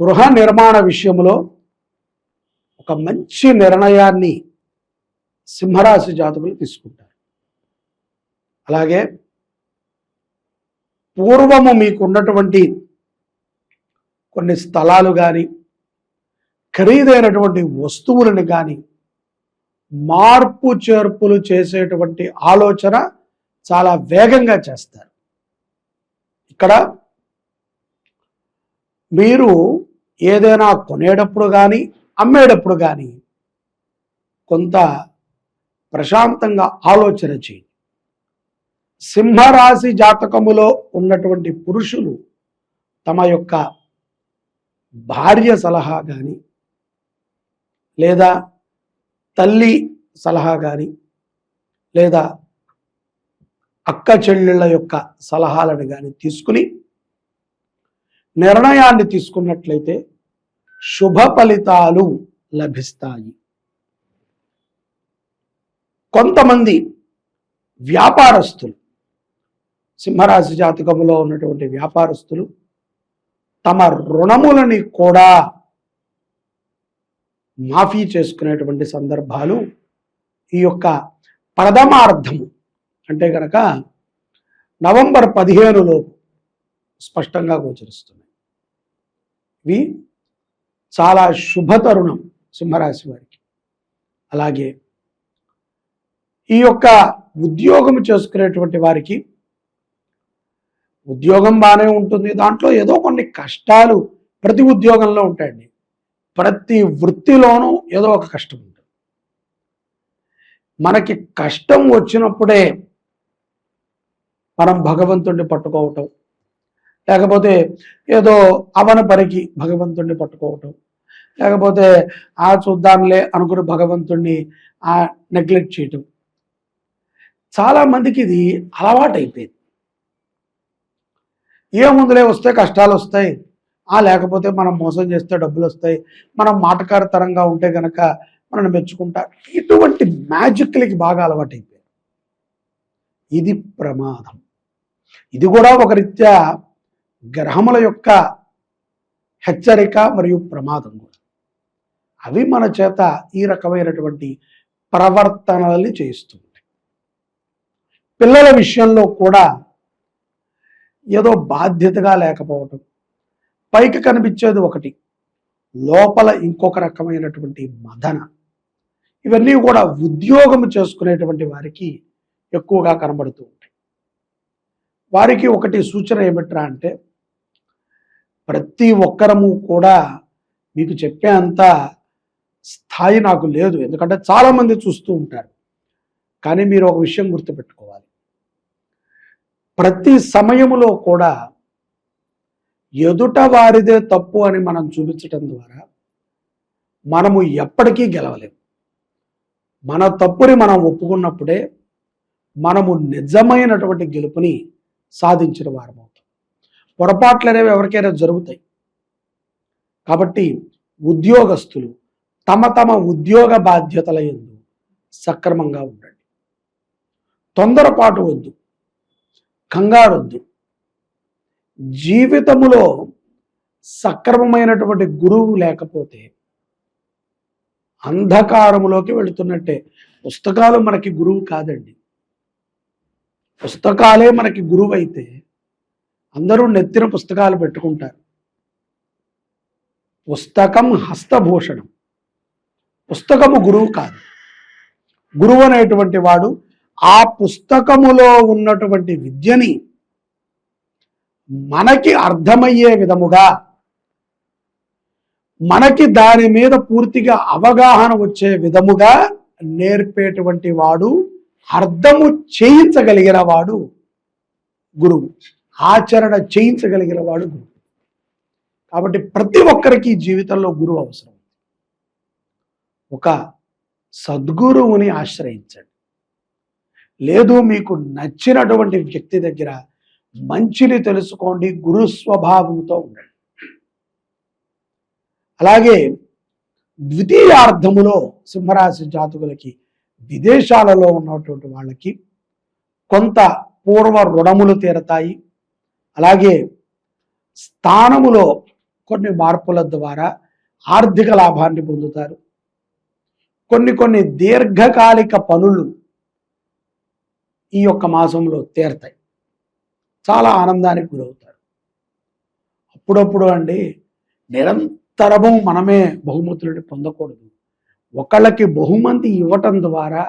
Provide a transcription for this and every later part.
గృహ నిర్మాణ విషయంలో ఒక మంచి నిర్ణయాన్ని సింహరాశి జాతకులు తీసుకుంటారు. అలాగే పూర్వము మీకు ఉన్నటువంటి కొన్ని స్థలాలు కానీ ఖరీదైనటువంటి వస్తువులను కానీ మార్పు చేర్పులు చేసేటువంటి ఆలోచన చాలా వేగంగా చేస్తారు. ఇక్కడ మీరు ఏదైనా కొనేటప్పుడు కానీ అమ్మేటప్పుడు కానీ కొంత ప్రశాంతంగా ఆలోచన చేయండి. సింహరాశి జాతకములో ఉన్నటువంటి పురుషులు తమ యొక్క భార్య సలహా కానీ లేదా తల్లి సలహా కానీ లేదా అక్క చెల్లెళ్ళ యొక్క సలహాలను కానీ తీసుకుని నిర్ణయాన్ని తీసుకున్నట్లయితే శుభ ఫలితాలు లభిస్తాయి. కొంతమంది వ్యాపారస్తులు సింహరాశి జాతకములో ఉన్నటువంటి వ్యాపారస్తులు తమ రుణములని కూడా మాఫీ చేసుకునేటువంటి సందర్భాలు ఈ యొక్క ప్రథమార్థము. అంటే కనుక నవంబర్ పదిహేనులో స్పష్టంగా గోచరిస్తున్నాయి. ఇవి చాలా శుభ తరుణం సింహరాశి వారికి. అలాగే ఈ యొక్క ఉద్యోగం చేసుకునేటువంటి వారికి ఉద్యోగం బాగానే ఉంటుంది. దాంట్లో ఏదో కొన్ని కష్టాలు ప్రతి ఉద్యోగంలో ఉంటాయండి. ప్రతి వృత్తిలోనూ ఏదో ఒక కష్టం ఉంటుంది. మనకి కష్టం వచ్చినప్పుడే మనం భగవంతుణ్ణి పట్టుకోవటం లేకపోతే ఏదో అవన పరికి భగవంతుణ్ణి పట్టుకోవటం. లేకపోతే ఆ చూద్దాంలే అనుకుని భగవంతుణ్ణి ఆ నెగ్లెక్ట్ చేయటం. చాలా మందికి ఇది అలవాటైపోయింది. ఏముందులే వస్తే కష్టాలు వస్తాయి ఆ లేకపోతే మనం మోసం చేస్తే డబ్బులు వస్తాయి మనం మాటకారతరంగా ఉంటే గనక మనల్ని మెచ్చుకుంటారు ఇటువంటి మ్యాజిక్లకి బాగా అలవాటైపోయాయి ఇది ప్రమాదం. ఇది కూడా ఒక రీత్యా గ్రహముల యొక్క హెచ్చరిక మరియు ప్రమాదం కూడా. అవి మన చేత ఈ రకమైనటువంటి ప్రవర్తనల్ని చేయిస్తుంది పిల్లల విషయంలో కూడా ఏదో బాధ్యతగా లేకపోవటం పైకి కనిపించేది ఒకటి లోపల ఇంకొక రకమైనటువంటి మదన ఇవన్నీ కూడా ఉద్యోగం చేసుకునేటువంటి వారికి ఎక్కువగా కనబడుతూ ఉంటాయి. వారికి ఒకటి సూచన ఏమిట్రా అంటే ప్రతి ఒక్కరము కూడా మీకు చెప్పే అంత స్థాయి నాకు లేదు. ఎందుకంటే చాలామంది చూస్తూ ఉంటారు. కానీ మీరు ఒక విషయం గుర్తుపెట్టుకోవాలి. ప్రతి సమయములో కూడా ఎదుట వారిదే తప్పు అని మనం చూపించటం ద్వారా మనము ఎప్పటికీ గెలవలేము మన తప్పుని మనం ఒప్పుకున్నప్పుడే మనము నిజమైనటువంటి గెలుపుని సాధించిన వారము పొరపాట్లు అనేవి ఎవరికైనా జరుగుతాయి. కాబట్టి ఉద్యోగస్తులు తమ తమ ఉద్యోగ బాధ్యతల ఎందు సక్రమంగా ఉండండి. తొందరపాటు వద్దు. కంగారొద్దు. జీవితములో సక్రమమైనటువంటి గురువు లేకపోతే అంధకారములోకి వెళుతున్నట్టే పుస్తకాలు మనకి గురువు కాదండి. పుస్తకాలే మనకి గురువు అయితే అందరూ నెత్తిన పుస్తకాలు పెట్టుకుంటారు. పుస్తకం హస్తభూషణం. పుస్తకము గురువు కాదు. గురువు అనేటువంటి వాడు ఆ పుస్తకములో ఉన్నటువంటి విద్యని మనకి అర్థమయ్యే విధముగా మనకి దాని మీద పూర్తిగా అవగాహన వచ్చే విధముగా నేర్పేటువంటి వాడు అర్థము చేయించగలిగిన వాడు గురువు. ఆచరణ చేయించగలిగిన వాడు గురువు. కాబట్టి ప్రతి ఒక్కరికి జీవితంలో గురువు అవసరం. ఒక సద్గురువుని ఆశ్రయించండి. లేదు మీకు నచ్చినటువంటి వ్యక్తి దగ్గర మంచిని తెలుసుకోండి గురు స్వభావంతో ఉండండి. అలాగే ద్వితీయార్థములో సింహరాశి జాతకులకి విదేశాలలో ఉన్నటువంటి వాళ్ళకి కొంత పూర్వ రుణములు తీరతాయి. అలాగే స్థానములో కొన్ని మార్పుల ద్వారా ఆర్థిక లాభాన్ని పొందుతారు. కొన్ని కొన్ని దీర్ఘకాలిక పనులు ఈ యొక్క మాసంలో తీరతాయి. చాలా ఆనందానికి గురవుతారు. అప్పుడప్పుడు అండి నిరంతరము మనమే బహుమతులని పొందకూడదు. ఒకళ్ళకి బహుమతి ఇవ్వటం ద్వారా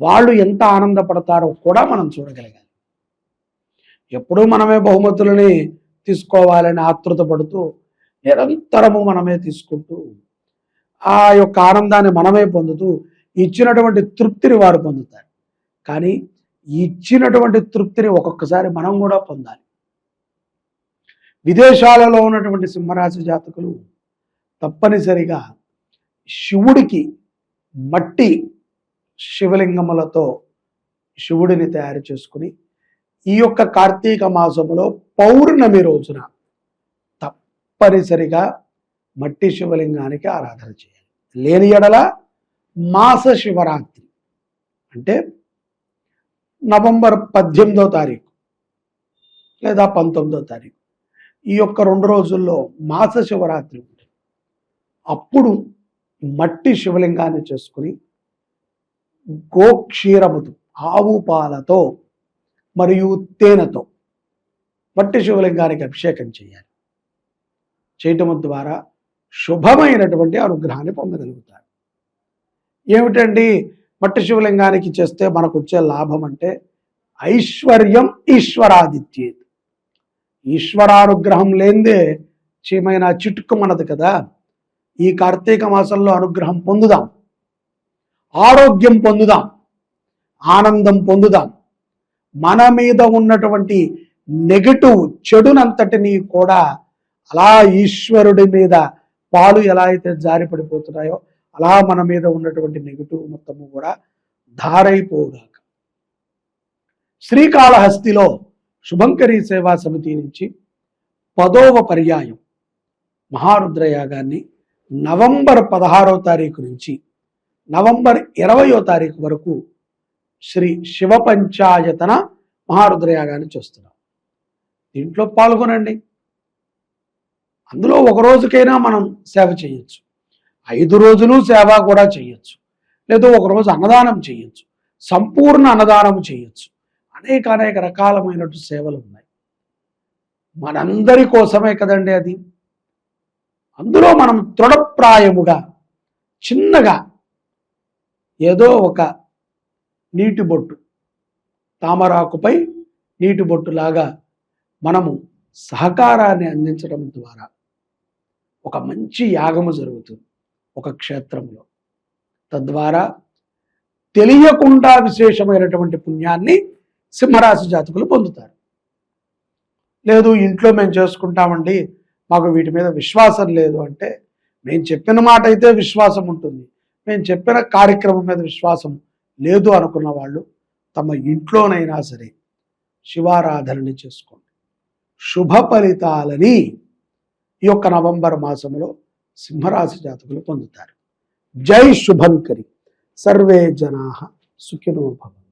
వాళ్ళు ఎంత ఆనందపడతారో కూడా మనం చూడగలగాలి. ఎప్పుడూ మనమే బహుమతులని తీసుకోవాలని ఆతృత పడుతూ నిరంతరము మనమే తీసుకుంటూ ఆ యొక్క ఆనందాన్ని మనమే పొందుతూ ఇచ్చినటువంటి తృప్తిని వారు పొందుతారు. కానీ ఇచ్చినటువంటి తృప్తిని ఒక్కొక్కసారి మనం కూడా పొందాలి. విదేశాలలో ఉన్నటువంటి సింహరాశి జాతకులు తప్పనిసరిగా శివుడికి మట్టి శివలింగములతో శివుడిని తయారు చేసుకుని ఈ యొక్క కార్తీక మాసంలో పౌర్ణమి రోజున తప్పనిసరిగా మట్టి శివలింగానికి ఆరాధన చేయాలి. లేని ఎడల మాస శివరాత్రి అంటే నవంబర్ పద్దెనిమిదో తారీఖు లేదా పంతొమ్మిదో తారీఖు. ఈ యొక్క రెండు రోజుల్లో మాస శివరాత్రి ఉంటుంది. అప్పుడు మట్టి శివలింగాన్ని చేసుకుని గోక్షీరముతో ఆవు పాలతో మరియు తేనెతో మట్టి శివలింగానికి అభిషేకం చేయాలి. చేయటం ద్వారా శుభమైనటువంటి అనుగ్రహాన్ని పొందగలుగుతారు. ఏమిటండి? మట్టి శివలింగానికి చేస్తే మనకు వచ్చే లాభం అంటే ఐశ్వర్యం ఈశ్వరాదిత్యేది. ఈశ్వరానుగ్రహం లేనిదే చీమైన చిటుక్కుమన్నది కదా? ఈ కార్తీక మాసంలో అనుగ్రహం పొందుదాం. ఆరోగ్యం పొందుదాం. ఆనందం పొందుదాం. మన మీద ఉన్నటువంటి నెగటివ్ చెడునంతటినీ కూడా అలా ఈశ్వరుడి మీద పాలు ఎలా అయితే జారి పడిపోతున్నాయో అలా మన మీద ఉన్నటువంటి నెగటివ్ మొత్తము కూడా ధారైపోగాక. శ్రీకాళహస్తిలో శుభంకరీ సేవా సమితి నుంచి పదోవ పర్యాయం మహారుద్రయాగాన్ని నవంబర్ పదహారో తారీఖు నుంచి నవంబర్ ఇరవయో తారీఖు వరకు శ్రీ శివ పంచాయతన మహారుద్ర యాగాన్ని దీంట్లో పాల్గొనండి. అందులో ఒక రోజుకైనా మనం సేవ చేయొచ్చు. ఐదు రోజులు సేవ కూడా చేయొచ్చు. లేదా ఒకరోజు అన్నదానం చేయొచ్చు. సంపూర్ణ అన్నదానం చేయొచ్చు. అనేక అనేక రకాలమైనటు సేవలు ఉన్నాయి. మనందరి కోసమే కదండి అది. అందులో మనం తృఢప్రాయముగా చిన్నగా ఏదో ఒక నీటి బొట్టు. తామరాకుపై నీటి బొట్టులాగా మనము సహకారాన్ని అందించడం ద్వారా ఒక మంచి యాగము జరుగుతుంది ఒక క్షేత్రంలో. తద్వారా తెలియకుండా విశేషమైనటువంటి పుణ్యాన్ని సింహరాశి జాతకులు పొందుతారు. లేదు ఇంట్లో మేము చేసుకుంటామండి మాకు వీటి మీద విశ్వాసం లేదు అంటే మేము చెప్పిన మాట అయితే విశ్వాసం ఉంటుంది. మేము చెప్పిన కార్యక్రమం మీద విశ్వాసం లేదు అనుకున్న వాళ్ళు తమ ఇంట్లోనైనా సరే శివారాధనని చేసుకోండి. శుభ ఫలితాలని ఈ యొక్క నవంబర్ మాసంలో సింహరాశి జాతకులు పొందుతారు. జై శుభంకరి. సర్వే జనా సుఖినో భవంతు.